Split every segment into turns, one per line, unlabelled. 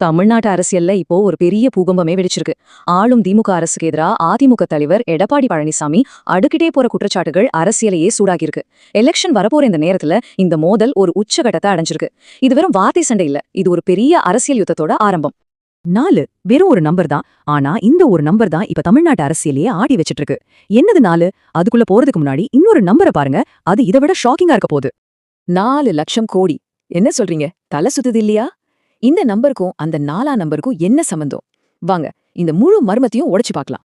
தமிழ்நாட்டு அரசியல்ல இப்போ ஒரு பெரிய பூகம்பமே வெடிச்சிருக்கு. ஆளும் திமுக அரசுக்கு எதிரா அதிமுக தலைவர் எடப்பாடி பழனிசாமி அடுக்கிட்டே போற குற்றச்சாட்டுகள் அரசியலையே சூடாகியிருக்கு எலெக்ஷன் வரப்போற இந்த நேரத்துல இந்த மோதல் ஒரு உச்சகட்டத்தை அடைஞ்சிருக்கு. இது வெறும் வார்த்தை சண்டை இல்ல இது ஒரு பெரிய அரசியல் யுத்தத்தோட ஆரம்பம்.
நாலு வெறும் ஒரு நம்பர் தான். ஆனா இந்த ஒரு நம்பர் தான் இப்ப தமிழ்நாட்டு அரசியலையே ஆடி வச்சிட்டு இருக்கு என்னது நாலு? அதுக்குள்ள போறதுக்கு முன்னாடி இன்னொரு நம்பரை பாருங்க. அது இதை விட ஷாக்கிங்கா இருக்க போகுது.
நாலு லட்சம் கோடி. என்ன சொல்றீங்க? தலை சுத்துது இல்லையா? இந்த நம்பருக்கும் அந்த நாலா நம்பருக்கும் என்ன சம்பந்தம்? வாங்க இந்த முழு மர்மத்தையும் உடைச்சு பார்க்கலாம்.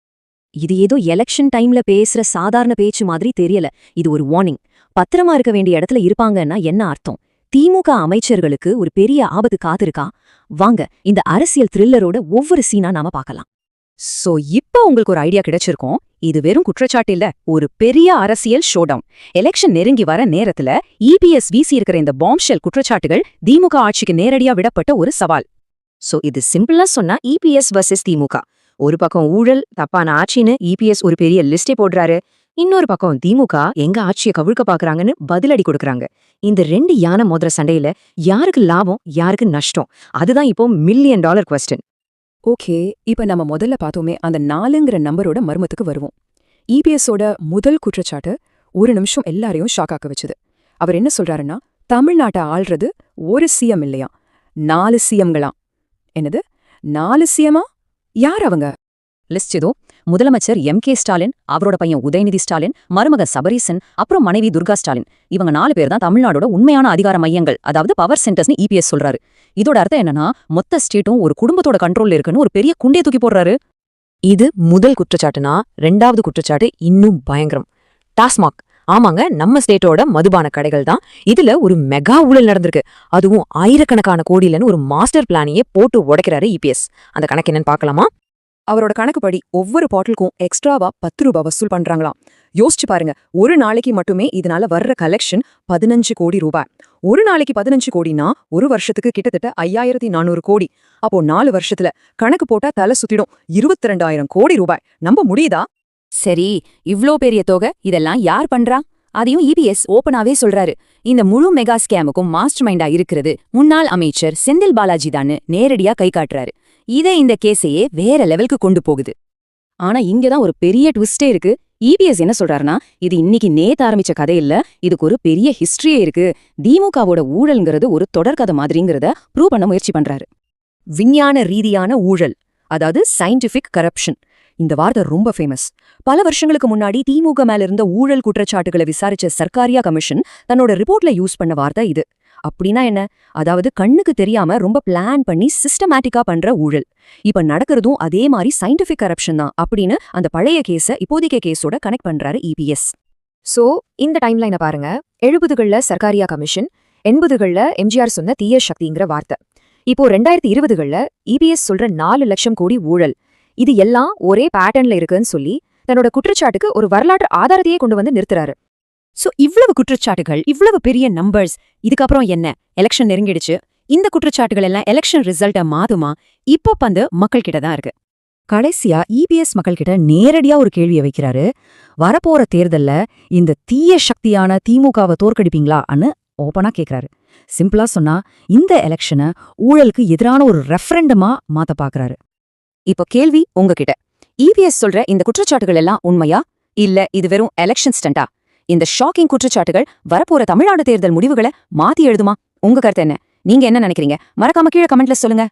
இது ஏதோ எலெக்ஷன் டைம்ல பேசுற சாதாரண பேச்சு மாதிரி தெரியல. இது ஒரு வார்னிங் பத்திரமா இருக்க வேண்டிய இடத்துல இருப்பாங்கன்னா என்ன அர்த்தம்? திமுக அமைச்சர்களுக்கு ஒரு பெரிய ஆபத்து காத்திருக்கா வாங்க இந்த அரசியல் த்ரில்லரோட ஒவ்வொரு சீனா நாம பார்க்கலாம்.
சோ இப்ப உங்களுக்கு ஒரு ஐடியா கிடைச்சிருக்கோம். இது வெறும் குற்றச்சாட்டு இல்ல ஒரு பெரிய அரசியல் ஷோடவுன். எலெக்ஷன் நெருங்கி வர நேரத்துல இபிஎஸ் வீசி இருக்கிற இந்த பாம்ஷெல் குற்றச்சாட்டுகள் திமுக ஆட்சிக்கு நேரடியா விடப்பட்ட ஒரு சவால்.
சோ இது சிம்பிளா சொன்னா இபிஎஸ் வர்சஸ் திமுக. ஒரு பக்கம் ஊழல் தப்பான ஆட்சின்னு இபிஎஸ் ஒரு பெரிய லிஸ்டே போடுறாரு. இன்னொரு பக்கம் திமுக எங்க ஆட்சியை கவிழ்க்க பாக்குறாங்கன்னு பதிலடி கொடுக்கறாங்க. இந்த ரெண்டு யானை மோதிர சண்டையில யாருக்கு லாபம் யாருக்கு நஷ்டம்? அதுதான் இப்போ மில்லியன் டாலர் கொஸ்டின்
ஓகே இப்ப நம்ம முதல்ல பார்த்தோமே அந்த நாலுங்கிற நம்பரோட மர்மத்துக்கு வருவோம். இபிஎஸோட முதல் குற்றச்சாட்டு ஒரு நிமிஷம் எல்லாரையும் ஷாக்காக்க வச்சுது. அவர் என்ன சொல்றாருன்னா தமிழ்நாட்டை ஆள்றது ஒரு சிஎம் இல்லையா? நாலு சிஎம்களாம் என்னது? நாலு சிஎம்மா யார் அவங்க?
லிஸ்ட் இதோ. முதலமைச்சர் எம் கே ஸ்டாலின் அவரோட பையன் உதயநிதி ஸ்டாலின் மருமக சபரீசன் அப்புறம் மனைவி துர்கா ஸ்டாலின். இவங்க நாலு பேர் தான் தமிழ்நாடோட உண்மையான அதிகார மையங்கள். அதாவது பவர் சென்டர்ஸ்னு இபிஎஸ் சொல்றாரு. இதோட அர்த்தம் என்னன்னா மொத்த ஸ்டேட்டும் ஒரு குடும்பத்தோட கண்ட்ரோல்ல இருக்குன்னு ஒரு பெரிய குண்டே தூக்கி போடுறாரு.
இது முதல் குற்றச்சாட்டுனா ரெண்டாவது குற்றச்சாட்டு இன்னும் பயங்கரம். டாஸ்மாக். ஆமாங்க நம்ம ஸ்டேட்டோட மதுபான கடைகள் தான். இதுல ஒரு மெகா ஊழல் நடந்திருக்கு. அதுவும் ஆயிரக்கணக்கான கோடியிலன்னு ஒரு மாஸ்டர் பிளானையே போட்டு உடைக்கிறாரு இபிஎஸ் அந்த கணக்கு என்னன்னு பார்க்கலாமா? அவரோட கணக்குப்படி ஒவ்வொரு பாட்டிலுக்கும் எக்ஸ்ட்ராவா பத்து ரூபாய் வசூல் பண்றாங்களாம். யோசிச்சு பாருங்க ஒரு நாளைக்கு மட்டுமே இதனால வர்ற கலெக்ஷன் பதினஞ்சு கோடி ரூபாய். ஒரு நாளைக்கு பதினஞ்சு கோடினா ஒரு வருஷத்துக்கு கிட்டத்தட்ட ஐயாயிரத்தி நானூறு கோடி. அப்போ நாலு வருஷத்துல கணக்கு போட்டா தலை சுத்திடும். இருபத்தி ரெண்டாயிரம் கோடி ரூபாய். நம்ப முடியுதா?
சரி இவ்ளோ பெரிய தொகை இதெல்லாம் யார் பண்றா? அதையும் இபிஎஸ் ஓபனாவே சொல்றாரு. இந்த முழு மெகா ஸ்கேமுக்கும் மாஸ்டர் மைண்டா இருக்கிறது முன்னாள் அமைச்சர் செந்தில் பாலாஜி தான்னு நேரடியா கை காட்டுறாரு. இதை இந்த கேஸையே வேற லெவலுக்கு கொண்டு போகுது.
ஆனா இங்கதான் ஒரு பெரிய ட்விஸ்டே இருக்கு. இபிஎஸ் என்ன சொல்றாருன்னா இது இன்னைக்கு நேத்து ஆரம்பிச்ச கதை இல்ல இதுக்கு ஒரு பெரிய ஹிஸ்டரியே இருக்கு. திமுகவோட ஊழல்ங்கிறது ஒரு தொடர்கதை மாதிரிங்கிறத ப்ரூவ் பண்ண முயற்சி பண்றாரு.
விஞ்ஞான ரீதியான ஊழல் அதாவது சயின்டிஃபிக் கரப்ஷன் இந்த வார்த்தை ரொம்ப ஃபேமஸ் பல வருஷங்களுக்கு முன்னாடி திமுக மேல இருந்த ஊழல் குற்றச்சாட்டுகளை விசாரிச்ச சர்க்காரியா கமிஷன் தன்னோட ரிப்போர்ட்ல யூஸ் பண்ண வார்த்தை இது. அப்படின்னா என்ன? அதாவது கண்ணுக்கு தெரியாம ரொம்ப பிளான் பண்ணி சிஸ்டமேட்டிக்கா பண்ற ஊழல். இப்ப நடக்கிறதும் அதே மாதிரி சயின்டிஃபிக் கரப்ஷன் தான் அப்படின்னு அந்த பழைய கேஸ இப்போதைக்கு கேஸோட கனெக்ட் பண்றாரு இபிஎஸ்
சோ இந்த டைம்லைனை பாருங்க. எழுபதுகள்ல சர்க்காரியா கமிஷன் எண்பதுகள்ல எம்ஜிஆர் சொன்ன தீய சக்திங்கிற வார்த்தை. இப்போ ரெண்டாயிரத்தி இருபதுகள்ல இபிஎஸ் சொல்ற நாலு லட்சம் கோடி ஊழல். இது எல்லாம் ஒரே பேட்டர்ன்ல இருக்குன்னு சொல்லி தன்னோட குற்றச்சாட்டுக்கு ஒரு வரலாற்று ஆதாரத்தையே கொண்டு வந்து நிறுத்துறாரு.
சோ இவ்வளவு குற்றச்சாட்டுகள் இவ்வளவு பெரிய நம்பர்ஸ் இதுக்கப்புறம் என்ன? எலெக்ஷன் நெருங்கிடுச்சு. இந்த குற்றச்சாட்டுகள் எல்லாம் எலெக்ஷன் ரிசல்ட்ட மாதுமா இப்போ பந்து மக்கள் கிட்ட தான் இருக்கு. கடைசியா இபிஎஸ் மக்கள் கிட்ட நேரடியா ஒரு கேள்வியை வைக்கிறாரு. வரப்போற தேர்தல்ல இந்த தீய சக்தியான திமுகவை தோற்கடிப்பீங்களான்னு ஓபனா கேக்குறாரு. சிம்பிளா சொன்னா இந்த எலெக்ஷனை ஊழலுக்கு எதிரான ஒரு ரெஃபரண்டமா மாத்த பாக்குறாரு.
இப்போ கேள்வி உங்ககிட்ட. இபிஎஸ் சொல்ற இந்த குற்றச்சாட்டுகள் எல்லாம் உண்மையா? இல்ல இது வெறும் எலெக்ஷன் ஸ்டண்டா இந்த ஷாக்கிங் குற்றச்சாட்டுகள் வரப்போற தமிழ்நாடு தேர்தல் முடிவுகளை மாத்தி எழுதுமா? உங்க கருத்து என்ன? நீங்க என்ன நினைக்கிறீங்க? மறக்காம கீழே கமெண்ட்ல சொல்லுங்க.